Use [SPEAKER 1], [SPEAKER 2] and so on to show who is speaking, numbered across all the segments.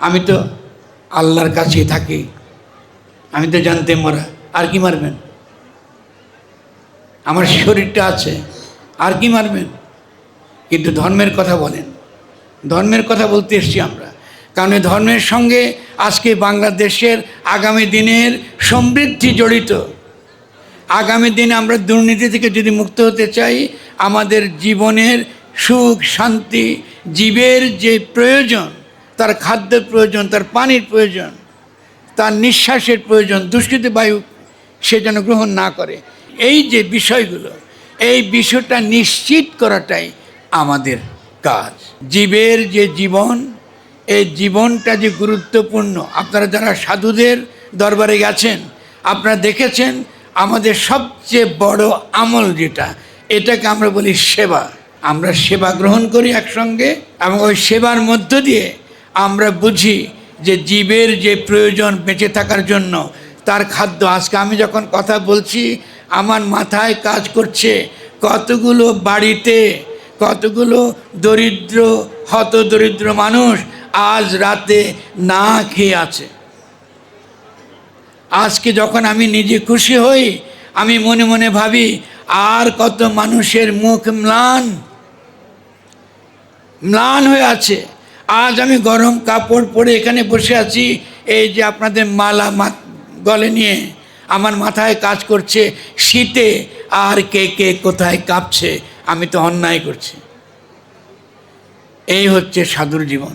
[SPEAKER 1] আমি তো আল্লাহর কাছেই থাকি। আমি তো জানতে মরা। আর কি মারবেন? আমার শরীরটা আছে। আর কি মারবেন? কিন্তু ধর্মের কথা বলেন। ধর্মের কথা বলতে এসছি আমরা। কারণ ধর্মের সঙ্গে আজকে বাংলাদেশের আগামী দিনের সমৃদ্ধি জড়িত। আগামী দিনে আমরা দুর্নীতি থেকে যদি মুক্ত হতে চাই, আমাদের জীবনের সুখ, শান্তি, জীবের যে প্রয়োজন তার খাদ্যের প্রয়োজন, তার পানির প্রয়োজন, তার নিঃশ্বাসের প্রয়োজন, দূষিত বায়ু সে যেন গ্রহণ না করে। এই যে বিষয়গুলো, এই বিষয়টা নিশ্চিত করাটাই আমাদের কাজ। জীবের যে জীবন, এই জীবনটা যে গুরুত্বপূর্ণ, আপনারা যারা সাধুদের দরবারে গেছেন, আপনারা দেখেছেন, আমাদের সবচেয়ে বড় আমল যেটা, এটাকে আমরা বলি সেবা। আমরা সেবা গ্রহণ করি একসঙ্গে এবং ওই সেবার মধ্য দিয়ে আমরা বুঝি যে জীবের যে প্রয়োজন বেঁচে থাকার জন্য, তার খাদ্য। আজকে আমি যখন কথা বলছি, আমার মাথায় কাজ করছে কতগুলো বাড়িতে কতগুলো দরিদ্র হত দরিদ্র মানুষ আজ রাতে না খেয়ে আছে। আজকে যখন আমি নিজে খুশি হই, আমি মনে মনে ভাবি, আর কত মানুষের মুখ ম্লান ম্লান হয়ে আছে। আজ আমি গরম কাপড় পরে এখানে বসে আছি, এই যে আপনাদের মালা গলে নিয়ে। আমার মাথায় কাজ করছে শীতে, আর কে কে কোথায় কাঁপছে, আমি তো অন্যায় করছি। এই হচ্ছে সাধুর জীবন।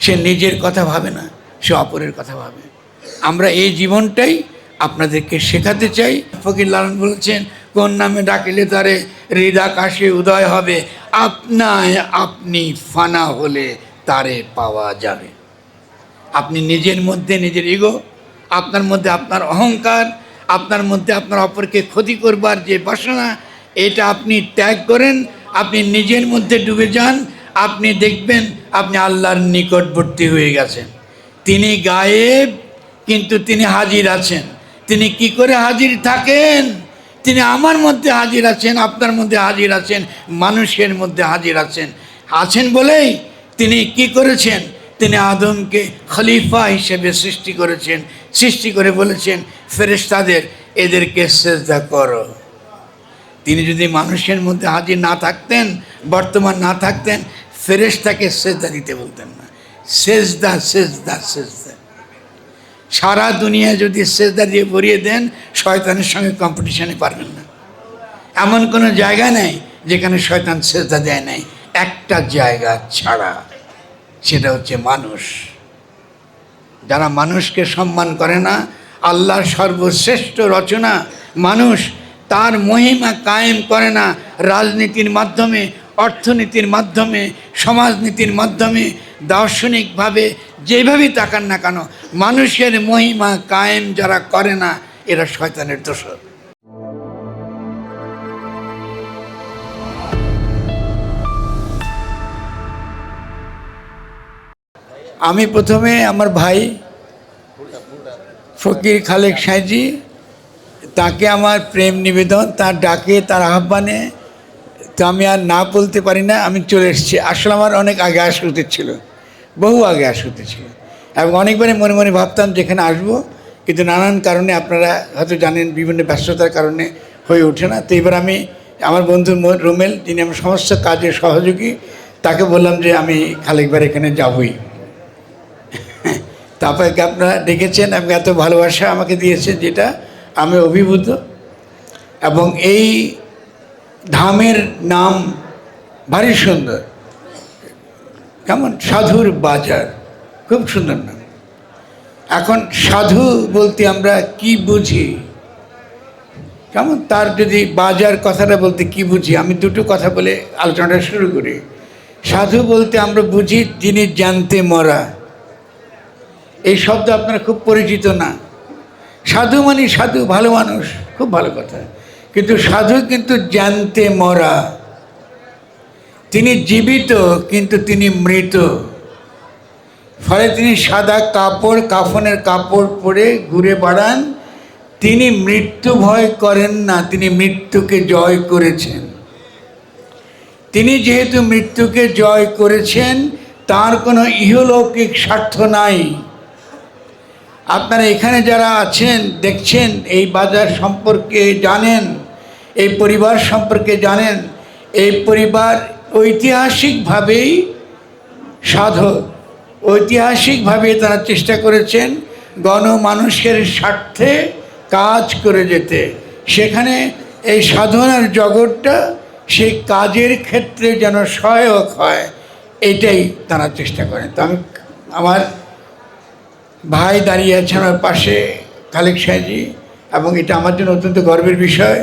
[SPEAKER 1] সে নিজের কথা ভাবে না, সে অপরের কথা ভাবে। আমরা এই জীবনটাই আপনাদেরকে শেখাতে চাই। ফকির লালন বলেছেন, কোন নামে ডাকিলে তারে হৃদাকাশে উদয় হবে? আপনায় আপনি ফানা হলে তারে পাওয়া যাবে। আপনি নিজের মধ্যে নিজের ইগো আপনার মধ্যে আপনার অহংকার, আপনার মধ্যে আপনার অপরকে ক্ষতি করবার যে বাসনা, এটা আপনি ত্যাগ করেন, আপনি নিজের মধ্যে ডুবে যান, আপনি দেখবেন আপনি আল্লাহর নিকটবর্তী হয়ে গেছেন। তিনি গায়েব, কিন্তু তিনি হাজির আছেন। তিনি কি করে হাজির থাকেন? তিনি আমার মধ্যে হাজির আছেন, আপনার মধ্যে হাজির আছেন, মানুষের মধ্যে হাজির আছেন। আছেন বলেই তিনি কি করেছেন? তিনি আদমকে খলিফা হিসেবে সৃষ্টি করেছেন। সৃষ্টি করে বলেছেন, ফেরেশতাদের এদেরকে সেজদা করো। তিনি যদি মানুষের মধ্যে হাজির না থাকতেন, বর্তমান না থাকতেন, ফেরেশতাকে সেজদা দিতে বলতেন না। সেজদা সেজদা সেজদা। সারা দুনিয়া যদি সেজদা দিয়ে ভরিয়ে দেন, শয়তানের সঙ্গে কম্পিটিশনে পারবেন না। এমন কোনো জায়গা নেই যেখানে শয়তান সেজদা দেয় নাই। একটা জায়গা ছাড়া, সেটা হচ্ছে মানুষ। যারা মানুষকে সম্মান করে না, আল্লাহর সর্বশ্রেষ্ঠ রচনা মানুষ, তার মহিমা কায়েম করে না, রাজনীতির মাধ্যমে, অর্থনীতির মাধ্যমে, সমাজনীতির মাধ্যমে, দার্শনিকভাবে, যেভাবেই তাকান না কেন, মানুষের মহিমা কায়েম যারা করে না, এরা শয়তানের দোষর। আমি প্রথমে আমার ভাই ফকির খালেক সাঁজি তাকে আমার প্রেম নিবেদন, তার ডাকে, তার আহ্বানে তো আমি আর না বলতে পারি না, আমি চলে এসেছি। আসলে আমার অনেক আগে আসা উচিত ছিল, বহু আগে আসা উচিত ছিল। এবং অনেকবারই মনে মনে ভাবতাম যেখানে আসব, কিন্তু নানান কারণে আপনারা হয়তো জানেন, বিভিন্ন ব্যস্ততার কারণে হয়ে ওঠে না। তো এবার আমি আমার বন্ধু রুমেল, যিনি আমার সমস্ত কাজের সহযোগী, তাকে বললাম যে আমি খালেকবার এখানে যাবই। তারপরে আপনারা ডেকেছেন এবং এত ভালোবাসা আমাকে দিয়েছেন যেটা আমি অভিভূত। এবং এই ধামের নাম ভারী সুন্দর। কেমন? সাধুর বাজার। খুব সুন্দর নাম। এখন সাধু বলতে আমরা কি বুঝি? কেমন? তার যদি বাজার কথাটা বলতে কি বুঝি? আমি দুটো কথা বলে আলোচনাটা শুরু করি। সাধু বলতে আমরা বুঝি, যিনি জানতে মরা। এই শব্দ আপনারা খুব পরিচিত না। সাধু মানে সাধু, ভালো মানুষ, খুব ভালো কথা। কিন্তু সাধু কিন্তু জানতে মরা। তিনি জীবিত, কিন্তু তিনি মৃত। ফলে তিনি সাদা কাপড়, কাফনের কাপড় পরে ঘুরে বেড়ান। তিনি মৃত্যু ভয় করেন না, তিনি মৃত্যুকে জয় করেছেন। তিনি যেহেতু মৃত্যুকে জয় করেছেন, তার কোনো ইহলৌকিক স্বার্থ নাই। আপনারা এখানে যারা আছেন, দেখছেন, এই বাজার সম্পর্কে জানেন, এই পরিবার সম্পর্কে জানেন, এই পরিবার ঐতিহাসিকভাবেই সাধক। ঐতিহাসিকভাবে তারা চেষ্টা করেছেন গণমানুষের স্বার্থে কাজ করে যেতে। সেখানে এই সাধনার জগৎটা সেই কাজের ক্ষেত্রে যেন সহায়ক হয়, এটাই তারা চেষ্টা করেন। তো আমি, আমার ভাই দাঁড়িয়ে আছেন আমার পাশে, খালেক সাহেজি এবং এটা আমার জন্য অত্যন্ত গর্বের বিষয়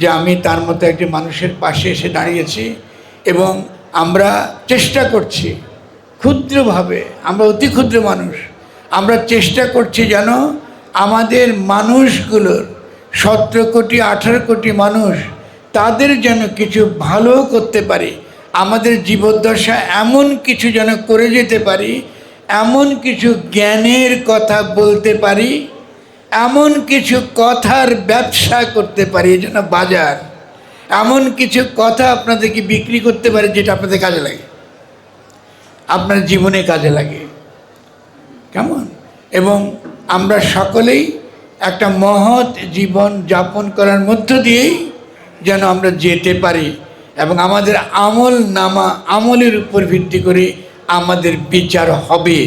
[SPEAKER 1] যে আমি তার মতো একটি মানুষের পাশে এসে দাঁড়িয়েছি এবং আমরা চেষ্টা করছি ক্ষুদ্রভাবে, আমরা অতি ক্ষুদ্র মানুষ, আমরা চেষ্টা করছি যেন আমাদের মানুষগুলোর সতেরো কোটি, আঠারো কোটি মানুষ তাদের যেন কিছু ভালো করতে পারি, আমাদের জীবদ্দশা এমন কিছু যেন করে যেতে পারি এমন কিছু জ্ঞানের কথা বলতে পারি, এমন কিছু কথার ব্যবসা করতে পারি, এই বাজার। এমন কিছু কথা আপনাদেরকে বিক্রি করতে পারি, যেটা আপনাদের কাজে লাগে। আপনার জীবনে কাজে লাগে। কেমন? এবং আমরা সকলেই একটা মহৎ জীবন যাপন করার মধ্য দিয়েই যেন আমরা যেতে পারি, এবং আমাদের আমল নামা আমলের উপর ভিত্তি করে আমাদের বিচার হবে।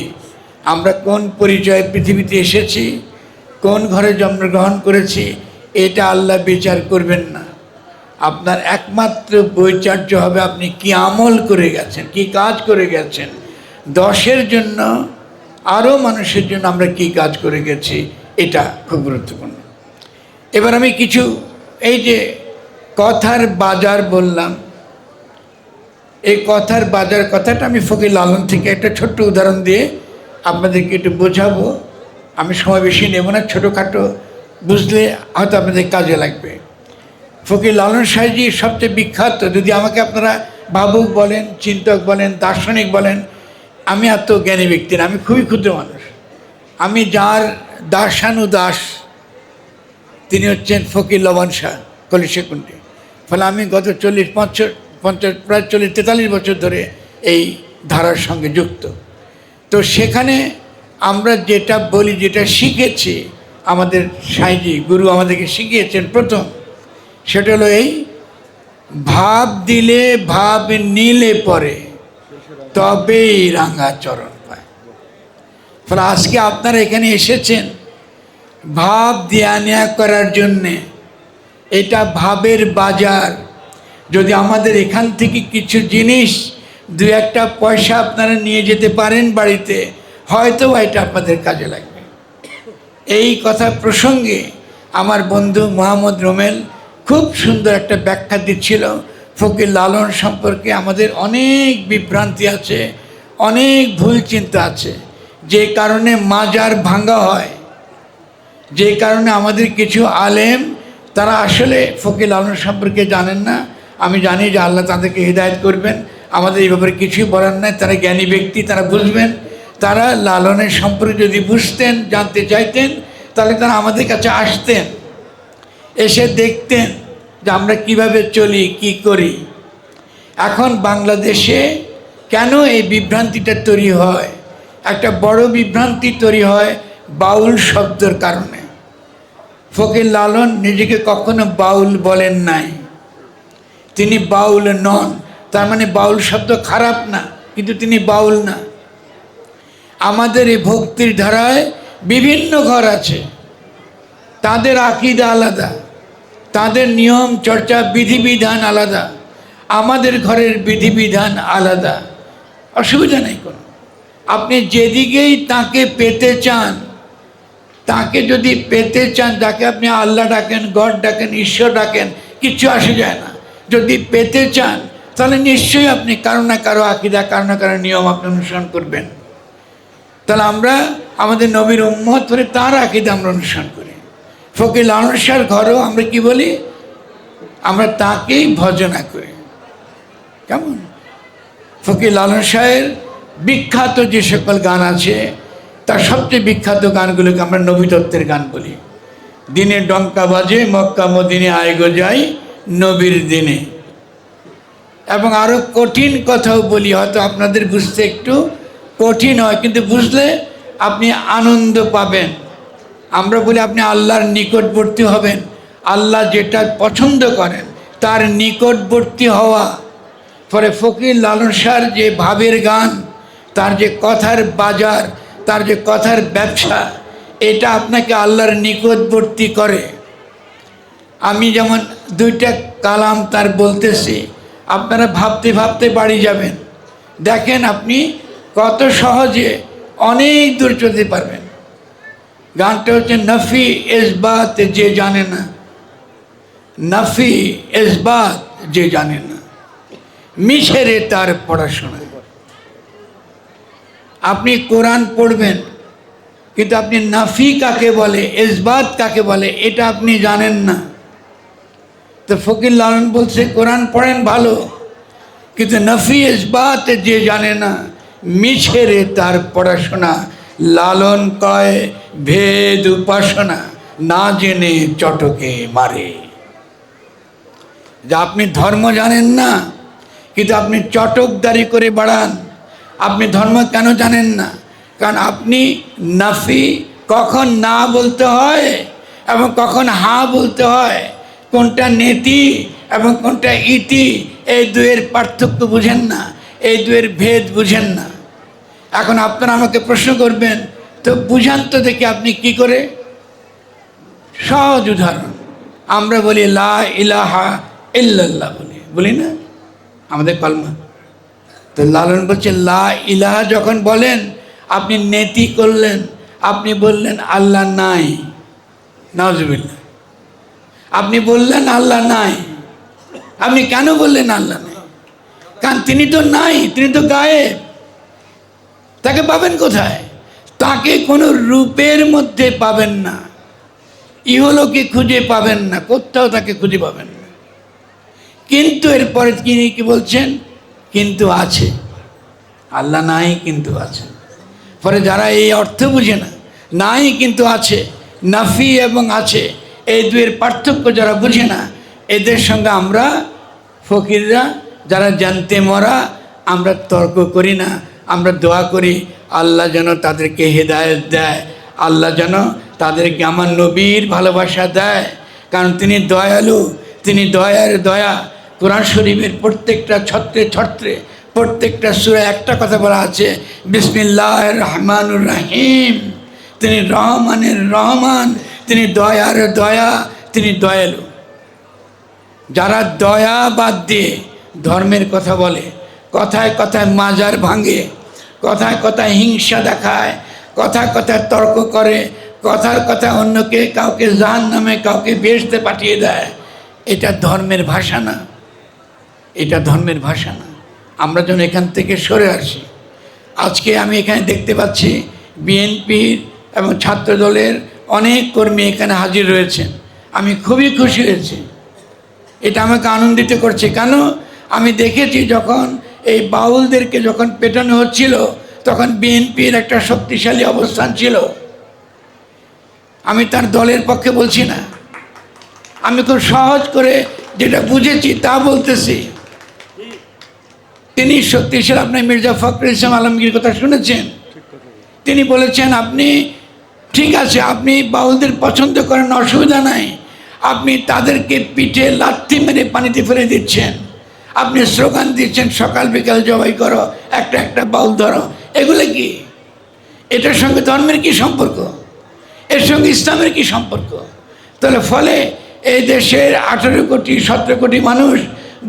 [SPEAKER 1] আমরা কোন পরিচয়ে পৃথিবীতে এসেছি, কোন ঘরে জন্মগ্রহণ করেছি, এটা আল্লাহ বিচার করবেন না। আপনার একমাত্র বৈচার্য হবে আপনি কি আমল করে গেছেন, কি কাজ করে গেছেন। দশের জন্য, আরও মানুষের জন্য আমরা কি কাজ করে গেছি, এটা খুব গুরুত্বপূর্ণ। এবার আমি কিছু, এই যে কথার বাজার বললাম এই কথার বাজার কথাটা আমি ফকির লালন থেকে একটা ছোট্ট উদাহরণ দিয়ে আপনাদেরকে একটু বোঝাবো। আমি সময় বেশি নেব না, ছোটোখাটো বুঝলে হয়তো আপনাদের কাজে লাগবে। ফকির লালন সাহেজি সবচেয়ে বিখ্যাত, যদি আমাকে আপনারা ভাবুক বলেন, চিন্তক বলেন, দার্শনিক বলেন, আমি এত জ্ঞানী ব্যক্তি না, আমি খুবই ক্ষুদ্র মানুষ। আমি যার দাসানু দাস তিনি হচ্ছেন ফকির লবণ শাহ, কলিশেকুণ্ডে। ফলে আমি গত চল্লিশ পঞ্চাশ পঞ্চাশ, প্রায় চল্লিশ, তেতাল্লিশ বছর ধরে এই ধারার সঙ্গে যুক্ত। তো সেখানে আমরা যেটা বলি, যেটা শিখেছি, আমাদের সাইজি গুরু আমাদেরকে শিখিয়েছেন প্রথম, সেটা হলো এই, ভাব দিলে ভাব নিলে পরে তবেই রাঙা চরণ পায়। ফলে আজকে আপনারা এখানে এসেছেন, ভাব দেয়া নেয়া করার জন্যে, এটা ভাবের বাজার যদি আমাদের এখান থেকে কিছু জিনিস, দু একটা পয়সা আপনারা নিয়ে যেতে পারেন বাড়িতে, হয়তো এটা আপনাদের কাজে লাগবে। এই কথা প্রসঙ্গে আমার বন্ধু মোহাম্মদ রোমেল খুব সুন্দর একটা ব্যাখ্যা দিচ্ছিল। ফকির লালন সম্পর্কে আমাদের অনেক বিভ্রান্তি আছে, অনেক ভুল চিন্তা আছে। যে কারণে মাজার ভাঙ্গা হয়, যে কারণে আমাদের কিছু আলেম, তারা আসলে ফকির লালন সম্পর্কে জানেন না। আমি জানি যে আল্লাহ তাদেরকে হৃদায়ত করবেন। আমাদের এই ব্যাপারে কিছুই বলার নাই। তারা জ্ঞানী ব্যক্তি, তারা বুঝবেন। তারা লালনের সম্পর্কে যদি বুঝতেন, জানতে চাইতেন, তাহলে তারা আমাদের কাছে আসতেন। এসে দেখতেন যে আমরা কীভাবে চলি, কি করি। এখন বাংলাদেশে কেন এই বিভ্রান্তিটা তৈরি হয়? একটা বড় বিভ্রান্তি তৈরি হয় বাউল শব্দের কারণে। ফকির লালন নিজেকে কখনো বাউল বলেন নাই। তিনি বাউল নন। তার মানে বাউল শব্দ খারাপ না, কিন্তু তিনি বাউল না। আমাদের এই ভক্তির ধারায় বিভিন্ন ঘর আছে। তাদের আকিদা আলাদা। তাদের নিয়ম, চর্চা, বিধিবিধান আলাদা। আমাদের ঘরের বিধিবিধান আলাদা। অসুবিধা নেই কোনো। আপনি যেদিকেই তাকে পেতে চান, তাকে যদি পেতে চান যাকে আপনি আল্লাহ ডাকেন, গড ডাকেন, ঈশ্বর ডাকেন, কিচ্ছু আসে যায় না। যদি পেতে চান, তাহলে নিশ্চয়ই আপনি কারও না কারও আকিদা, কারও না কারও নিয়ম আপনি অনুসরণ করবেন। তাহলে আমরা আমাদের নবীর উম্মত ধরে তার আকিদা আমরা অনুসরণ করি। ফকির লালসার ঘরেও আমরা কি বলি? আমরা তাকেই ভজনা করি। কেমন? ফকির লালন শাহের বিখ্যাত যে সকল গান আছে, তার সবচেয়ে বিখ্যাত গানগুলোকে আমরা নবী তত্ত্বের গান বলি। দিনে ডঙ্কা বাজে, মক্কা মদিনে আয়গো যাই নবীর দিনে। এবং আরও কঠিন কথাও বলি, হয়তো আপনাদের বুঝতে একটু কঠিন হয়, কিন্তু বুঝলে আপনি আনন্দ পাবেন। আমরা বলি আপনি আল্লাহর নিকটবর্তী হবেন। আল্লাহ যেটা পছন্দ করেন, তার নিকটবর্তী হওয়া। ফলে ফকির লালন শাহর যে ভাবের গান, তার যে কথার বাজার, তার যে কথার ব্যবসা, এটা আপনাকে আল্লাহর নিকটবর্তী করে। আমি যেমন দুইটা কালাম তার বলতেছি, আপনারা ভাবতে ভাবতে বাড়ি যাবেন। দেখেন আপনি কত সহজে অনেক দূর চলতে পারবেন। গানটা হচ্ছে, নফি এসবাত যে জানে না। নফি এসবাত যে জানে না। মিশেরে তার পড়াশোনা। আপনি কোরআন পড়বেন, কিন্তু আপনি নাফি কাকে বলে এসবাত কাকে বলে, এটা আপনি জানেন না। তো ফকির লালন বলছে, কোরআন পড়েন ভালো, কিন্তু নফি ইসবাত যে জানে না মিছেরে তার পড়াশোনা, লালন কয় ভেদ উপাসনা, না জেনে চটকে মারে। যে আপনি ধর্ম জানেন না, কিন্তু আপনি চটকদারি করে বাড়ান, আপনি ধর্ম কেন জানেন না? কারণ আপনি নাফি কখন না বলতে হয় এবং কখন হা বলতে হয় কোনটা নেতি এবং কোনটা ইতি, এই দুয়ের পার্থক্য বুঝেন না, এই দুয়ের ভেদ বুঝেন না। এখন আপনারা আমাকে প্রশ্ন করবেন, তো বুঝান তো দেখি আপনি কি করে? সহজ উদাহরণ, আমরা বলি লা ইলাহা ইল্লাল্লাহ বলি বলি না? আমাদের কলমা তো লালন বলছে লা ইলাহা যখন বলেন, আপনি নেতি করলেন, আপনি বললেন আল্লাহ নাই নজবিল্লা আপনি বললেন আল্লাহ নাই। আপনি কেন বললেন আল্লাহ নাই? কারণ তিনি তো নাই, তিনি তো গায়েব। তাকে পাবেন কোথায়? তাকে কোনো রূপের মধ্যে পাবেন না। ইহলোকে খুঁজে পাবেন না, কোথাও তাকে খুঁজে পাবেন না। কিন্তু এরপরে তিনি কি বলছেন? কিন্তু আছে। আল্লাহ নাই, কিন্তু আছে। পরে যারা এই অর্থ বুঝে না, নাই, কিন্তু আছে। নাফি এবং আছে। এই দুয়ের পার্থক্য যারা বুঝে না, এদের সঙ্গে আমরা ফকিররা, যারা জানতে মরা, আমরা তর্ক করি না, আমরা দোয়া করি, আল্লাহ যেন তাদেরকে হেদায়ত দেয়, আল্লাহ যেন তাদেরকে আমার নবীর ভালোবাসা দেয়। কারণ তিনি দয়ালু, তিনি দয়ার দয়া। কোরআন শরীফের প্রত্যেকটা ছত্রে ছত্রে, প্রত্যেকটা সুরে একটা কথা বলা আছে বিসমিল্লাহ রহমানুর রাহিম। তিনি রহমানের রহমান তিনি দয়ার দয়া, তিনি দয়ালু। যারা দয়া বাদ দিয়ে ধর্মের কথা বলে, কথায় কথায় মাজার ভাঙে, কথায় কথায় হিংসা দেখায়, কথায় কথায় তর্ক করে, কথার কথা অন্যকে কাউকে জান নামে কাউকে বেসতে পাঠিয়ে দেয়, এটা ধর্মের ভাষা না। এটা ধর্মের ভাষা না। আমরা যেন এখান থেকে সরে আসি, আজকে আমি এখানে দেখতে পাচ্ছি বিএনপির এবং ছাত্র দলের অনেক কর্মী এখানে হাজির রয়েছেন আমি খুবই খুশি হয়েছি। এটা আমাকে আনন্দিত করছে। কেন? আমি দেখেছি যখন এই বাউলদেরকে যখন পেটানো হচ্ছিল, তখন বিএনপির একটা শক্তিশালী অবস্থান ছিল। আমি তার দলের পক্ষে বলছি না। আমি খুব সহজ করে যেটা বুঝেছি, তা বলতেছি। তিনি শক্তিশালী আপনার মির্জা ফখরুল ইসলাম আলমগীর কথা শুনেছেন? তিনি বলেছেন, আপনি ঠিক আছে, আপনি বাউলদের পছন্দ করেন, অসুবিধা নাই। আপনি তাদেরকে পিঠে লাথি মেরে পানিতে ফেলে দিচ্ছেন। আপনি স্লোগান দিচ্ছেন, সকাল বিকাল জবাই করো, একটা একটা বাউল ধরো। এগুলো কি? এটার সঙ্গে ধর্মের কি সম্পর্ক? এর সঙ্গে ইসলামের কি সম্পর্ক? তাহলে ফলে এই দেশের আঠেরো কোটি, সতেরো কোটি মানুষ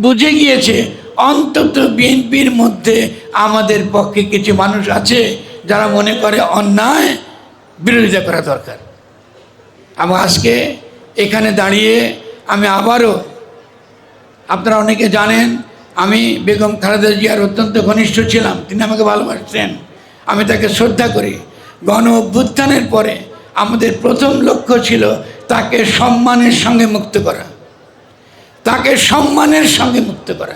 [SPEAKER 1] বুঝে গিয়েছে, অন্তত বিএনপির মধ্যে আমাদের পক্ষে কিছু মানুষ আছে যারা মনে করে অন্যায় বিরোধিতা করা দরকার। এবং আজকে এখানে দাঁড়িয়ে আমি আবারও আপনারা অনেকে জানেন, আমি বেগম খালেদা জিয়ার অত্যন্ত ঘনিষ্ঠ ছিলাম, তিনি আমাকে ভালোবাসতেন। আমি তাকে শ্রদ্ধা করি। গণ অভ্যুত্থানের পরে আমাদের প্রথম লক্ষ্য ছিল তাকে সম্মানের সঙ্গে মুক্ত করা। তাকে সম্মানের সঙ্গে মুক্ত করা।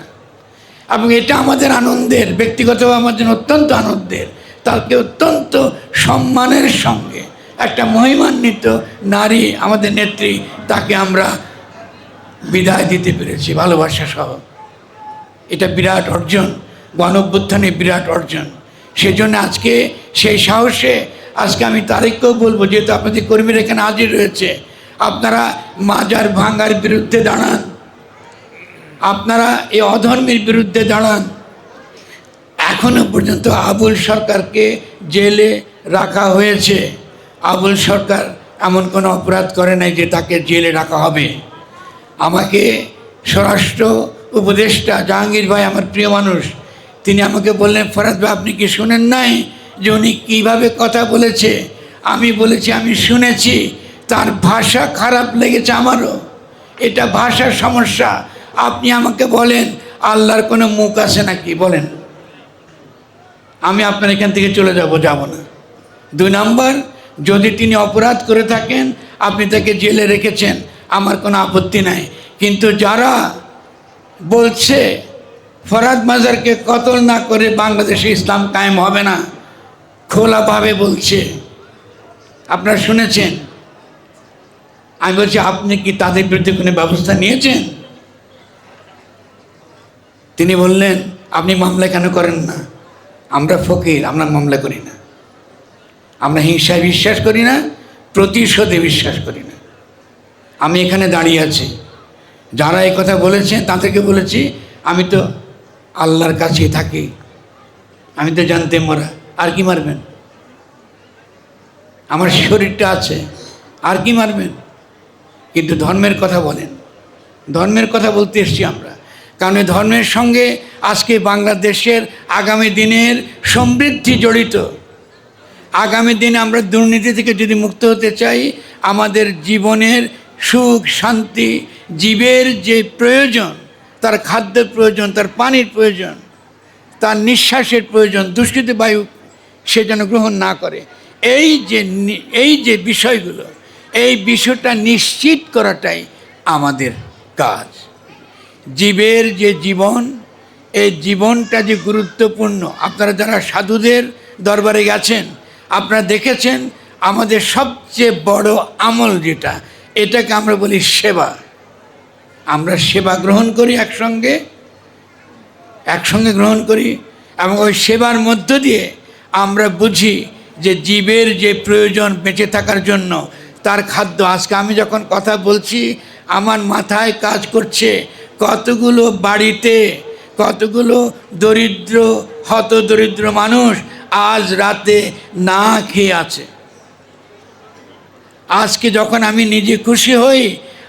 [SPEAKER 1] এবং এটা আমাদের আনন্দের, ব্যক্তিগতভাবে আমাদের জন্য অত্যন্ত আনন্দের। তাকে অত্যন্ত সম্মানের সঙ্গে। একটা মহিমান্বিত নারী আমাদের নেত্রী, তাকে আমরা বিদায় দিতে পেরেছি, ভালোবাসা সহ। এটা বিরাট অর্জন গণভ্যুত্থানে বিরাট অর্জন। সেজন্য আজকে সেই সাহসে, আজকে আমি তারিখকেও বলব, যেহেতু আপনাদের কর্মীরা এখানে হাজির রয়েছে, আপনারা মাজার ভাঙ্গার বিরুদ্ধে দাঁড়ান। আপনারা এই অধর্মের বিরুদ্ধে দাঁড়ান। এখনও পর্যন্ত আবুল সরকারকে জেলে রাখা হয়েছে। আবুল সরকার এমন কোনো অপরাধ করে নাই যে তাকে জেলে রাখা হবে। আমাকে স্বরাষ্ট্র উপদেষ্টা জাহাঙ্গীর ভাই আমার প্রিয় মানুষ, তিনি আমাকে বললেন, ফরাজ ভাই, আপনি কি শুনেন নাই যে উনি কীভাবে কথা বলেছে? আমি বলেছি, আমি শুনেছি, তার ভাষা খারাপ লেগেছে আমারও। এটা ভাষার সমস্যা। আপনি আমাকে বলেন, আল্লাহর কোনো মুখ আছে নাকি? বলেন। আমি আপনার এখান থেকে চলে যাব যাব না। দুই নম্বর, যদি তিনি অপরাধ করে থাকেন, আপনি তাকে জেলে রেখেছেন, আমার কোনো আপত্তি নাই। কিন্তু যারা বলছে ফরাদ মাজারকে কতল না করে বাংলাদেশে ইসলাম কায়েম হবে না, খোলাভাবে বলছে। আপনারা শুনেছেন? আমি বলছি, আপনি কি তাদের বিরুদ্ধে কোনো ব্যবস্থা নিয়েছেন? তিনি বললেন, আপনি মামলা কেন করেন না? আমরা ফকির, আমরা মামলা করি না। আমরা হিংসায় বিশ্বাস করি না, প্রতিশোধে বিশ্বাস করি না। আমি এখানে দাঁড়িয়ে আছি। যারা এই কথা বলেছেন তাদেরকে বলেছি, আমি তো আল্লাহর কাছেই থাকি। আমি তো জানতে মরা, আর কি মারবেন? আমার শরীরটা আছে, আর কি মারবেন? কিন্তু ধর্মের কথা বলেন। ধর্মের কথা বলতে এসছি আমরা। কারণ ধর্মের সঙ্গে আজকে বাংলাদেশের আগামী দিনের সমৃদ্ধি জড়িত। আগামী দিনে আমরা দুর্নীতি থেকে যদি মুক্ত হতে চাই, আমাদের জীবনের সুখ, শান্তি, জীবের যে প্রয়োজন, তার খাদ্যের প্রয়োজন, তার পানির প্রয়োজন, তার নিঃশ্বাসের প্রয়োজন দুষ্কৃতি বায়ু সে যেন গ্রহণ না করে। এই যে এই যে বিষয়গুলো, এই বিষয়টা নিশ্চিত করাটাই আমাদের কাজ। জীবের যে জীবন, এই জীবনটা যে গুরুত্বপূর্ণ। আপনারা যারা সাধুদের দরবারে গেছেন, আপনারা দেখেছেন আমাদের সবচেয়ে বড় আমল যেটা, এটাকে আমরা বলি সেবা। আমরা সেবা গ্রহণ করি একসঙ্গে একসঙ্গে গ্রহণ করি এবং ওই সেবার মধ্য দিয়ে আমরা বুঝি যে জীবের যে প্রয়োজন বেঁচে থাকার জন্য, তার খাদ্য। আজকে আমি যখন কথা বলছি, আমার মাথায় কাজ করছে কতগুলো বাড়িতে কতগুলো দরিদ্র হত দরিদ্র মানুষ আজ রাতে না খেয়ে আছে। আজকে যখন আমি নিজে খুশি হই,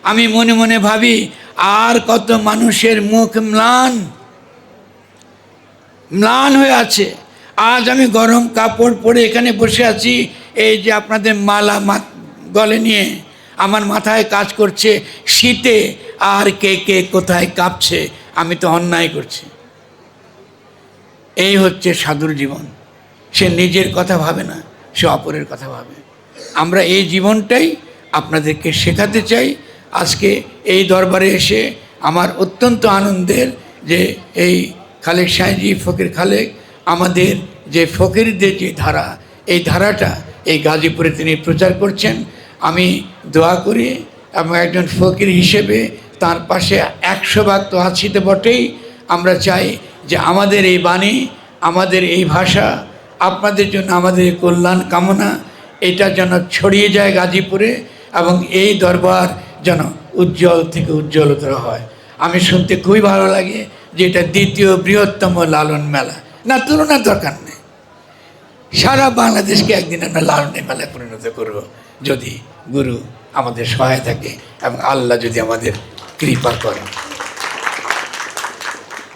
[SPEAKER 1] আমি মনে মনে ভাবি, আর কত মানুষের মুখ ম্লান। ম্লান হয়ে আছে। আজ আমি গরম কাপড় পরে এখানে বসে আছি, এই যে আপনাদের মালা গলে নিয়ে। আমার মাথায় কাজ করছে শীতে আর কে কে কোথায় কাঁপছে, আমি তো অন্যায় করছি। এই হচ্ছে সাধুর জীবন। সে নিজের কথা ভাবে না, সে অপরের কথা ভাবে। আমরা এই জীবনটাই আপনাদেরকে শেখাতে চাই। আজকে এই দরবারে এসে আমার অত্যন্ত আনন্দের যে এই খালেক সাহেজি ফকির খালেক, আমাদের যে ফকিরদের যে ধারা, এই ধারাটা এই গাজীপুরে তিনি প্রচার করছেন। আমি দোয়া করি এবং একজন ফকির হিসেবে তার পাশে একশো ভাগ তো আছি তো বটেই। আমরা চাই যে আমাদের এই বাণী, আমাদের এই ভাষা, আপনাদের জন্য আমাদের কল্যাণ কামনা, এটা যেন ছড়িয়ে যায় গাজীপুরে এবং এই দরবার যেন উজ্জ্বল থেকে উজ্জ্বলতর হয়। আমি শুনতে খুবই ভালো লাগে যে এটা দ্বিতীয় বৃহত্তম লালন মেলা। না, তুলনার দরকার নেই। সারা বাংলাদেশকে একদিন আমরা লালনের মেলায় পরিণত করব। যদি গুরু আমাদের সহায় থাকে এবং আল্লাহ যদি আমাদের কৃপা করেন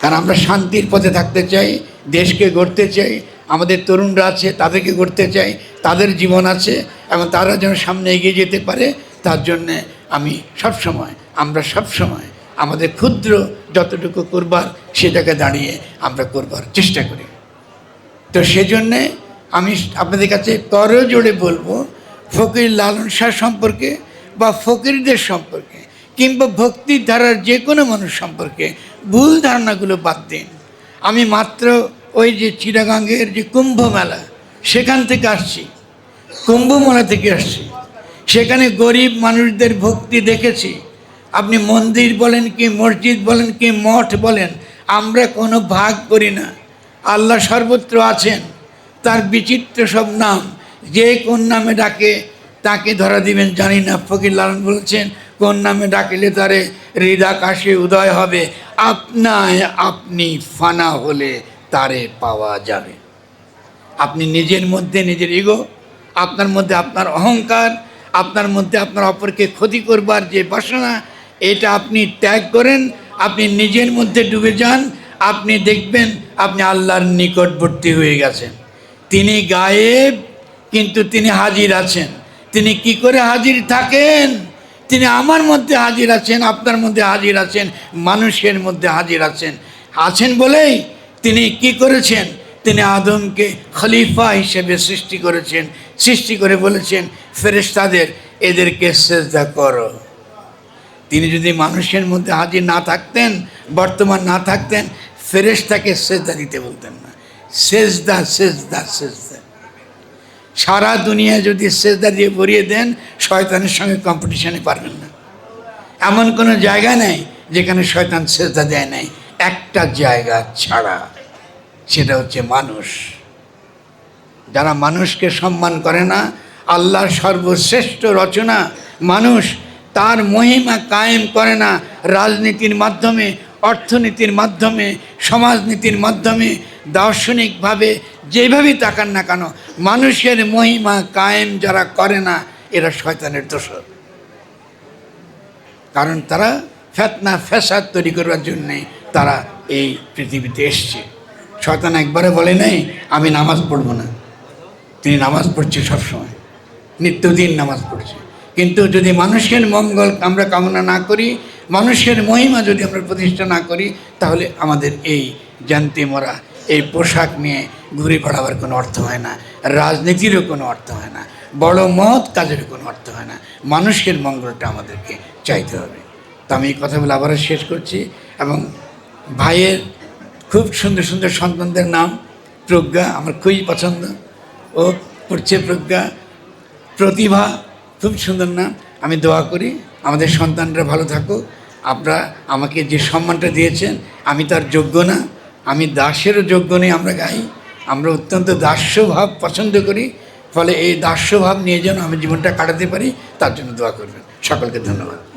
[SPEAKER 1] কারণ আমরা শান্তির পথে থাকতে চাই, দেশকে গড়তে চাই, আমাদের তরুণরা আছে, তাদেরকে গড়তে চাই, তাদের জীবন আছে, এবং তারা যেন সামনে এগিয়ে যেতে পারে, তার জন্যে আমি সব সময় আমরা সব সময় আমাদের ক্ষুদ্র যতটুকু করবার সেটাকে দাঁড়িয়ে আমরা করবার চেষ্টা করি। তো সেজন্যে আমি আপনাদের কাছে তর জোড়ে বলব ফকির লালন শাহ সম্পর্কে বা ফকিরদের সম্পর্কে কিংবা ভক্তির ধারার যে কোনো মানুষ সম্পর্কে ভুল ধারণাগুলো বাদ দিন। আমি মাত্র ওই যে চিরাগাঙ্গের যে কুম্ভ মেলা সেখান থেকে আসছি। কুম্ভ মেলা থেকে আসছি। সেখানে গরিব মানুষদের ভক্তি দেখেছি। আপনি মন্দির বলেন কি, মসজিদ বলেন কি, মঠ বলেন, আমরা কোনো ভাগ করি না। আল্লাহ সর্বত্র আছেন। তার বিচিত্র সব নাম যে কোন নামে ডাকে তাকে ধরা দিবেন, জানি না। ফকির লালন বলেছেন, কোন নামে ডাকিলে তারে হৃদাকাশে উদয় হবে। আপনায় আপনি ফানা হলে তারে পাওয়া যাবে। আপনি নিজের মধ্যে নিজের ইগো, আপনার মধ্যে আপনার অহংকার, আপনার মধ্যে আপনার অপরকে ক্ষতি করবার যে বাসনা, এটা আপনি ত্যাগ করেন, আপনি নিজের মধ্যে ডুবে যান, আপনি দেখবেন আপনি আল্লাহর নিকটবর্তী হয়ে গেছেন। তিনি গায়েব কিন্তু তিনি হাজির আছেন। তিনি কি করে হাজির থাকেন? তিনি আমার মধ্যে হাজির আছেন, আপনার মধ্যে হাজির আছেন, মানুষের মধ্যে হাজির আছেন। আছেন বলেই তিনি কি করেছেন? তিনি আদমকে খলিফা হিসেবে সৃষ্টি করেছেন, সৃষ্টি করে বলেছেন, ফেরেশতাদের এদেরকে সেজদা করো। তিনি যদি মানুষের মধ্যে হাজির না থাকতেন, বর্তমান না থাকতেন, ফেরেশতাকে সেজদা দিতে বলতেন না। সেজদা সেজদা সেজদা। সারা দুনিয়া যদি সেজদা দিয়ে ভরিয়ে দেন, শয়তানের সঙ্গে কম্পিটিশনে পারবেন না। এমন কোনো জায়গা নেই যেখানে শয়তান সেজদা দেয় নাই। একটা জায়গা ছাড়া, সেটা হচ্ছে মানুষ। যারা মানুষকে সম্মান করে না, আল্লাহর সর্বশ্রেষ্ঠ রচনা মানুষ, তার মহিমা কায়েম করে না। রাজনীতির মাধ্যমে, অর্থনীতির মাধ্যমে, সমাজনীতির মাধ্যমে, দার্শনিকভাবে যেভাবেই তাকান না কেন, মানুষের মহিমা কায়েম যারা করে না, এরা শয়তানের দোষর। কারণ তারা ফেতনা, ফ্যাসাদ তৈরি করবার জন্যে তারা এই পৃথিবীতে এসছে। শয়তান একবারে বলে নাই, আমি নামাজ পড়ব না। তিনি নামাজ পড়ছে সবসময়। নিত্যদিন নামাজ পড়ছে। কিন্তু যদি মানুষের মঙ্গল আমরা কামনা না করি, মানুষের মহিমা যদি আমরা প্রতিষ্ঠা না করি, তাহলে আমাদের এই জানতে মরা এই পোশাক নিয়ে ঘুরে বেড়াবার কোনো অর্থ হয় না। রাজনীতিরও কোনো অর্থ হয় না। বড় মত কাজেরও কোনো অর্থ হয় না। মানুষের মঙ্গলটা আমাদেরকে চাইতে হবে। তো আমি এই কথাগুলো আবারও শেষ করছি এবং ভাইয়ের খুব সুন্দর সুন্দর সন্তানদের নাম প্রজ্ঞা, আমার খুবই পছন্দ। ও পড়ছে প্রজ্ঞা। প্রতিভা, খুব সুন্দর নাম। আমি দোয়া করি, আমাদের সন্তানরা ভালো থাকুক। আপনারা আমাকে যে সম্মানটা দিয়েছেন, আমি তার যোগ্য না। আমি দাসের যোগ্য নেই আমরা গাই। আমরা অত্যন্ত দাস্যভাব পছন্দ করি। ফলে এই দাস্যভাব নিয়ে যেন আমি জীবনটা কাটাতে পারি, তার জন্য দোয়া করবেন। সকলকে ধন্যবাদ।